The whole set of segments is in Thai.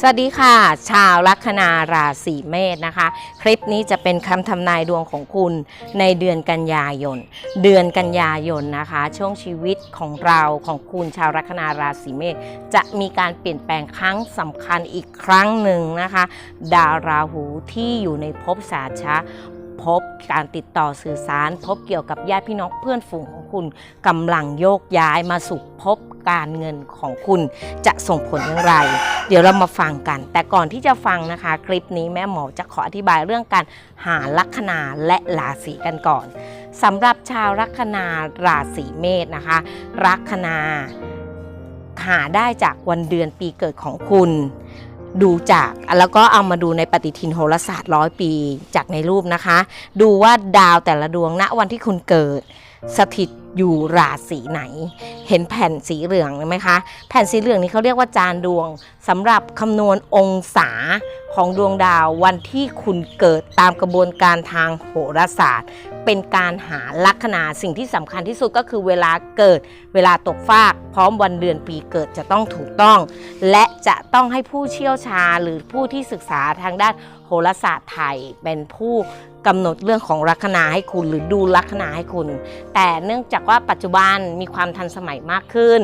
สวัสดีค่ะ ชาวลัคนาราศีเมษนะคะ คลิปนี้จะเป็นคำทำนายดวงของคุณในเดือนกันยายน เดือนกันยายนนะคะ ช่วงชีวิตของเราของคุณชาวลัคนาราศีเมษจะมีการเปลี่ยนแปลงครั้งสำคัญอีกครั้งหนึ่งนะคะ ดาวราหูที่อยู่ในภพสาชะ พบการติดต่อสื่อสาร พบเกี่ยวกับญาติพี่น้องเพื่อนฝูงของคุณกำลังโยกย้ายมาสู่ภพการเงินของคุณจะส่งผลอย่างไร เดี๋ยวเรามาฟังกัน แต่ก่อนที่จะฟังนะคะ คลิปนี้แม่หมอจะขออธิบายเรื่องการหาลัคนาและราศีกันก่อนสำหรับชาวลัคนาราศีเมษนะคะลัคนาหาได้จากวันเดือนปีเกิดของคุณ ดูจากแล้วก็เอามาดูในปฏิทินโหราศาสตร์ร้อยปีจากในรูปนะคะ ดูว่าดาวแต่ละดวงณวันที่คุณเกิด สถิตอยู่ราศีไหน เห็นแผ่นสีเหลืองไหมคะ แผ่นสีเหลืองนี้เขาเรียกว่าจานดวงสำหรับคำนวณองศาของดวงดาววันที่คุณเกิดตามกระบวนการทางโหราศาสตร์ เป็นการหาลัคนาสิ่งที่สำคัญที่สุดก็คือเวลาเกิดเวลาตกฟาก พร้อมวันเดือนปีเกิดจะต้องถูกต้อง และจะต้องให้ผู้เชี่ยวชาญหรือผู้ที่ศึกษาทางด้านโหราศาสตร์ไทยเป็นผู้ กำหนดเรื่องของลัคนาให้คุณหรือดูลัคนาให้คุณ แต่เนื่องจากว่าปัจจุบันมีความทันสมัยมากขึ้น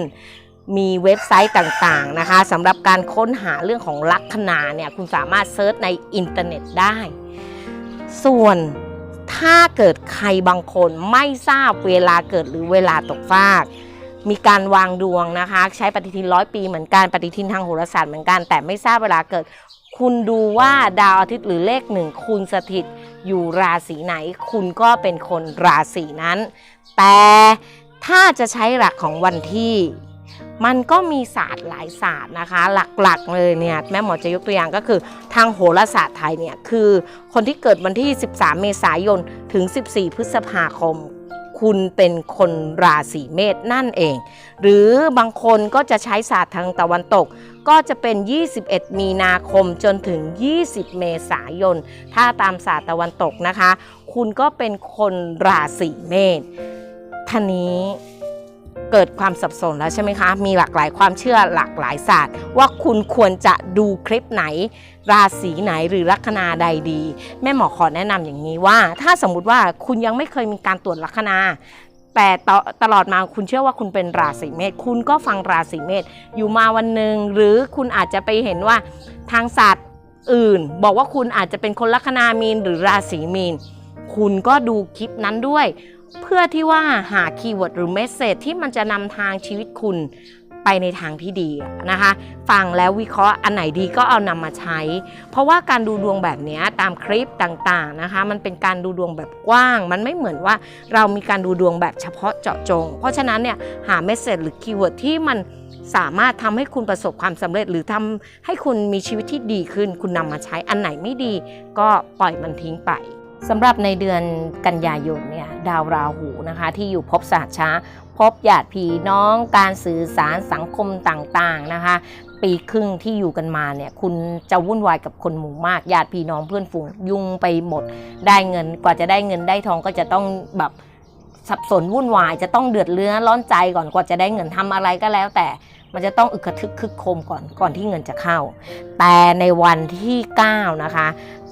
มีเว็บไซต์ต่างๆนะคะสำหรับการค้นหาเรื่องของลัคนาเนี่ยคุณสามารถเซิร์ชในอินเทอร์เน็ตได้ ส่วนถ้าเกิดใครบางคนไม่ทราบเวลาเกิดหรือเวลาตกฟากมีการวางดวงนะคะ ใช้ปฏิทินร้อยปีเหมือนกันปฏิทินทางโหราศาสตร์เหมือนกัน แต่ไม่ทราบเวลาเกิด คุณดูว่าดาวอาทิตย์หรือเลขหนึ่งคุณสถิต อยู่ราศีไหน คุณก็เป็นคนราศีนั้น แต่ถ้าจะใช้หลักของวันที่มันก็มีศาสตร์หลายศาสตร์นะคะ หลักๆเลยเนี่ยแม่หมอจะยกตัวอย่างก็คือทางโหราศาสตร์ไทยเนี่ยคือคนที่เกิดวันที่ 13 เมษายนถึง 14 พฤษภาคม คุณเป็นคนราศีเมษนั่นเอง หรือบางคนก็จะใช้ศาสตร์ทางตะวันตก ก็จะเป็น 21 มีนาคมจนถึง 20 เมษายน ถ้าตามศาสตร์ตะวันตกนะคะ คุณก็เป็นคนราศีเมษท่านี้เกิดความสับสนแล้วใช่ไหมคะ มีหลากหลายความเชื่อหลากหลายศาสตร์ ว่าคุณควรจะดูคลิปไหน ราศีไหนหรือลัคนาใดดี แม่หมอขอแนะนำอย่างนี้ว่า ถ้าสมมุติว่าคุณยังไม่เคยมีการตรวจลัคนา แต่ตลอดมาคุณเชื่อว่าคุณเป็นราศีเมษคุณก็ฟังราศีเมษอยู่มาวันหนึ่งหรือคุณอาจจะไปเห็นว่าทางศาสตร์อื่น บอกว่าคุณอาจจะเป็นคนลัคนามีนหรือราศีมีน คุณก็ดูคลิปนั้นด้วย เพื่อที่ว่าหาคีย์เวิร์ดหรือเมสเซจที่มันจะนำทางชีวิตคุณ ไปในทางที่ดีนะคะ ฟังแล้ววิเคราะห์อันไหนดีก็เอานำมาใช้ เพราะว่าการดูดวงแบบนี้ตามคลิปต่างๆนะคะ มันเป็นการดูดวงแบบกว้าง มันไม่เหมือนว่าเรามีการดูดวงแบบเฉพาะเจาะจง เพราะฉะนั้นเนี่ยหาเมสเซจหรือคีย์เวิร์ดที่มันสามารถทำให้คุณประสบความสำเร็จ หรือทำให้คุณมีชีวิตที่ดีขึ้น คุณนำมาใช้อันไหนไม่ดี ก็ปล่อยมันทิ้งไป สำหรับในเดือนกันยายนเนี่ยดาวราหูนะคะ ที่อยู่ภพสหชชะพบญาติพี่น้องการสื่อสารสังคมต่างๆนะคะ ปีครึ่งที่อยู่กันมาเนี่ยคุณจะวุ่นวายกับคนหมู่มากญาติพี่น้องเพื่อนฝูงยุ่งไปหมด ได้เงินกว่าจะได้เงินได้ทองก็จะต้องแบบสับสนวุ่นวายจะต้องเดือดเรื้อร้อนใจก่อนกว่าจะได้เงินทำอะไรก็แล้ว แต่มันจะต้องอึกกระทึกคึกโคมก่อนก่อนที่เงินจะเข้า แต่ในวันที่ 9 นะคะ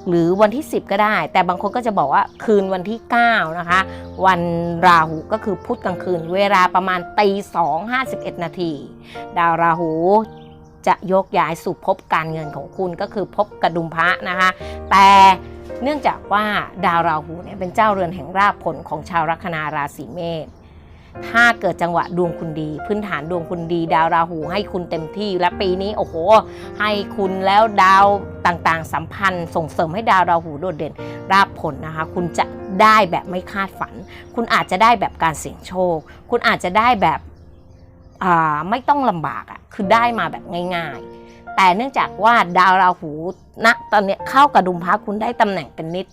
หรือวันที่ 10 ก็ได้ แต่บางคนก็จะบอกว่าคืนวันที่ 9 นะคะ วันราหูก็คือพุธกลางคืน เวลาประมาณตีสองห้าสิบเอ็ดนาที ดาวราหูจะยกย้ายสู่ภพการเงินของคุณก็คือภพกระดุมพระนะคะ แต่เนื่องจากว่าดาวราหูเนี่ยเป็นเจ้าเรือนแห่งราบผลของชาวลัคนาราศีเมษ ถ้าเกิดจังหวะดวงคุณดี พื้นฐานดวงคุณดี ดาวราหูให้คุณเต็มที่และปีนี้โอ้โห ให้คุณแล้วดาวต่างๆ สัมพันธ์ ส่งเสริมให้ดาวราหูโดดเด่นราบผลนะคะ คุณจะได้แบบไม่คาดฝัน คุณอาจจะได้แบบการเสี่ยงโชค คุณอาจจะได้แบบไม่ต้องลำบากอะ่ะคือได้มาแบบง่าย ๆ แต่เนื่องจากว่าดาวราหูณะตอนนี้เข้ากระดุมพระคุณได้ตำแหน่งเป็นนิด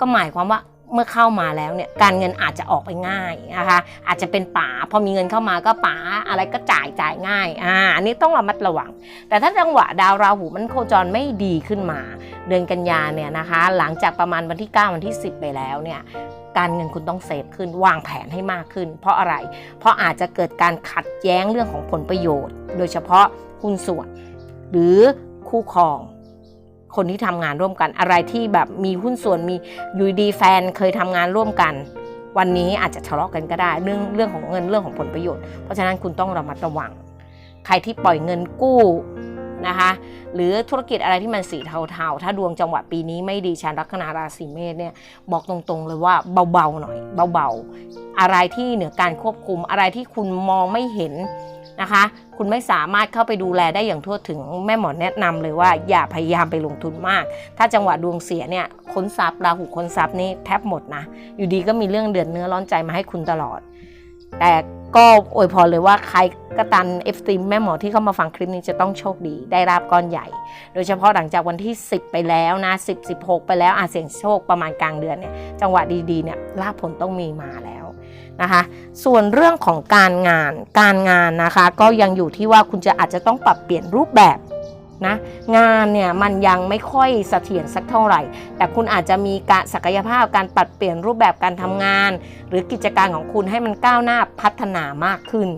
ก็หมายความว่า เมื่อเข้ามาแล้วเนี่ยการเงินอาจจะออกไปง่ายนะคะอาจจะเป็นป๋าพอมีเงินเข้ามาก็ป๋าอะไรก็จ่ายจ่ายง่ายอ่าอันนี้ต้องระมัดระวัง แต่ถ้าจังหวะดาวราหูมันโคจรไม่ดีขึ้นมา เดือนกันยาเนี่ยนะคะ หลังจากประมาณวันที่ 9 วันที่ 10 ไปแล้วเนี่ยการเงินคุณต้องเซฟขึ้นวางแผนให้มากขึ้น เพราะอะไร เพราะอาจจะเกิดการขัดแย้งเรื่องของผลประโยชน์ โดยเฉพาะหุ้นส่วนหรือคู่ครอง คนที่ทำงานร่วมกัน อะไรที่แบบมีหุ้นส่วนมีอยู่ดีแฟนเคยทำงานร่วมกัน วันนี้อาจจะทะเลาะกันก็ได้ เรื่องเรื่องของเงินเรื่องของผลประโยชน์ เพราะฉะนั้นคุณต้องระมัดระวัง ใครที่ปล่อยเงินกู้นะคะหรือธุรกิจอะไรที่มันสีเทาๆ ถ้าดวงจังหวะปีนี้ไม่ดีชานลัคนาราศีเมษเนี่ยบอกตรงๆเลยว่าเบาๆหน่อย เบาๆ อะไรที่เหนือการควบคุมอะไรที่คุณมองไม่เห็น นะคะ คุณไม่สามารถเข้าไปดูแลได้อย่างทั่วถึงแม่หมอแนะนำเลยว่าอย่าพยายามไปลงทุนมาก ถ้าจังหวะดวงเสียเนี่ยค้นทรัพย์ราหูค้นทรัพย์นี่แทบหมดนะ อยู่ดีก็มีเรื่องเดือดเนื้อร้อนใจมาให้คุณตลอด แต่ก็อวยพรเลยว่าใครก็ตามเอฟซีแม่หมอที่เข้ามาฟังคลิปนี้จะต้องโชคดีได้ราบก้อนใหญ่ โดยเฉพาะหลังจากวันที่ 10 ไปแล้วนะ 10 16 ไปแล้วอาเสียงโชคประมาณกลางเดือนเนี่ยจังหวะดีๆเนี่ยลาบผลต้องมีมาแล้ว นะคะ ส่วนเรื่องของการงานการงานนะคะ ก็ยังอยู่ที่ว่าคุณจะอาจจะต้องปรับเปลี่ยนรูปแบบนะงานเนี่ยมันยังไม่ค่อยเสถียรสักเท่าไหร่ แต่คุณอาจจะมีการศักยภาพการปรับเปลี่ยนรูปแบบการทำงาน หรือกิจการของคุณให้มันก้าวหน้าพัฒนามากขึ้น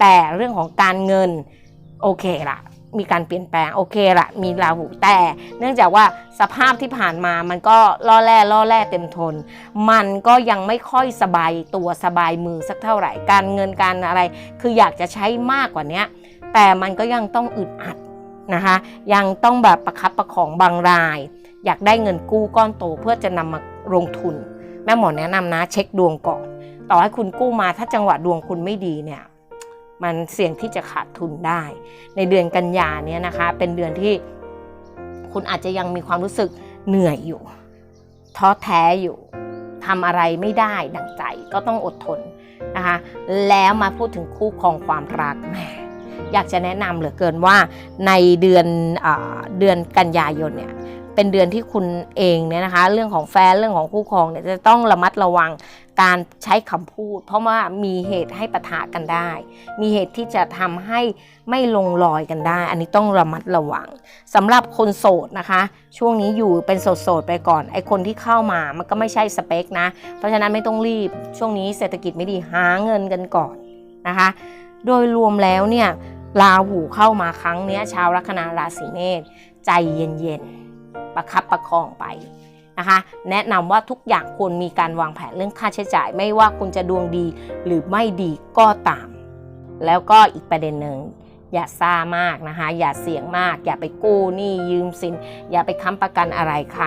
แต่เรื่องของการเงินโอเคละ มีการเปลี่ยนแปลงโอเคละมีราหูแต่ เนื่องจากว่าสภาพที่ผ่านมามันก็ล่อแร่ล่อแร่เต็มทน มันก็ยังไม่ค่อยสบายตัวสบายมือสักเท่าไหร่การเงินการอะไร คืออยากจะใช้มากกว่านี้แต่มันก็ยังต้องอึดอัดนะคะ ยังต้องแบบประคับประคองบางราย อยากได้เงินกู้ก้อนโตเพื่อจะนำมาลงทุน แม่หมอแนะนำนะเช็คดวงก่อน ต่อให้คุณกู้มาถ้าจังหวะดวงคุณไม่ดีเนี่ย มันเสี่ยงที่จะขาดทุนได้ ในเดือนกันยาเนี่ยนะคะ เป็นเดือนที่คุณอาจจะยังมีความรู้สึกเหนื่อยอยู่ ท้อแท้อยู่ทำอะไรไม่ได้ดังใจก็ต้องอดทนนะคะ แล้วมาพูดถึงคู่ครองความรักแหมอยากจะแนะนำเหลือเกินว่าในเดือนอเดือนกันยายนเนี่ย เป็นเดือนที่คุณเองเนี่ยนะคะ เรื่องของแฟนเรื่องของคู่ครองเนี่ยจะต้องระมัดระวังการใช้คำพูด เพราะว่ามีเหตุให้ปะทะกันได้ มีเหตุที่จะทำให้ไม่ลงรอยกันได้ อันนี้ต้องระมัดระวังสำหรับคนโสดนะคะ ช่วงนี้อยู่เป็นโสดๆไปก่อน ไอคนที่เข้ามามันก็ไม่ใช่สเปคนะ เพราะฉะนั้นไม่ต้องรีบช่วงนี้เศรษฐกิจไม่ดีหาเงินกันก่อนนะคะ โดยรวมแล้วเนี่ยราหูเข้ามาครั้งนี้ชาวลัคนาราศีเมษใจเย็นๆ ประคับประคองไปนะคะแนะนำว่าทุกอย่างควรมีการวางแผนเรื่องค่าใช้จ่าย ไม่ว่าคุณจะดวงดีหรือไม่ดีก็ตาม แล้วก็อีกประเด็นหนึ่งอย่าซ่ามากนะคะอย่าเสี่ยงมาก อย่าไปกู้หนี้ยืมสิน อย่าไปค้ำประกันอะไรใคร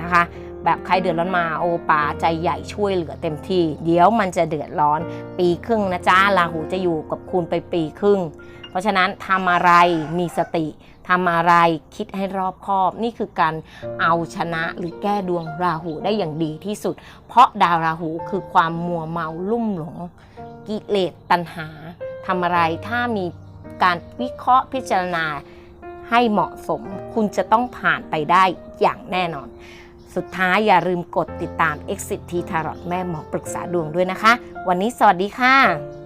นะคะ แบบใครเดือดร้อนมาโอปาใจใหญ่ช่วยเหลือเต็มที่ เดี๋ยวมันจะเดือดร้อน ปีครึ่งนะจ๊ะราหูจะอยู่กับคุณไปปีครึ่ง เพราะฉะนั้นทำอะไรมีสติทำอะไรคิดให้รอบคอบ นี่คือการเอาชนะหรือแก้ดวงราหูได้อย่างดีที่สุด เพราะดาวราหูคือความมัวเมาลุ่มหลง กิเลสตัณหาทำอะไรถ้ามีการวิเคราะห์พิจารณาให้เหมาะสม คุณจะต้องผ่านไปได้อย่างแน่นอน สุดท้ายอย่าลืมกดติดตาม Exit T Tarot แม่หมอปรึกษาดวงด้วยนะคะ วันนี้สวัสดีค่ะ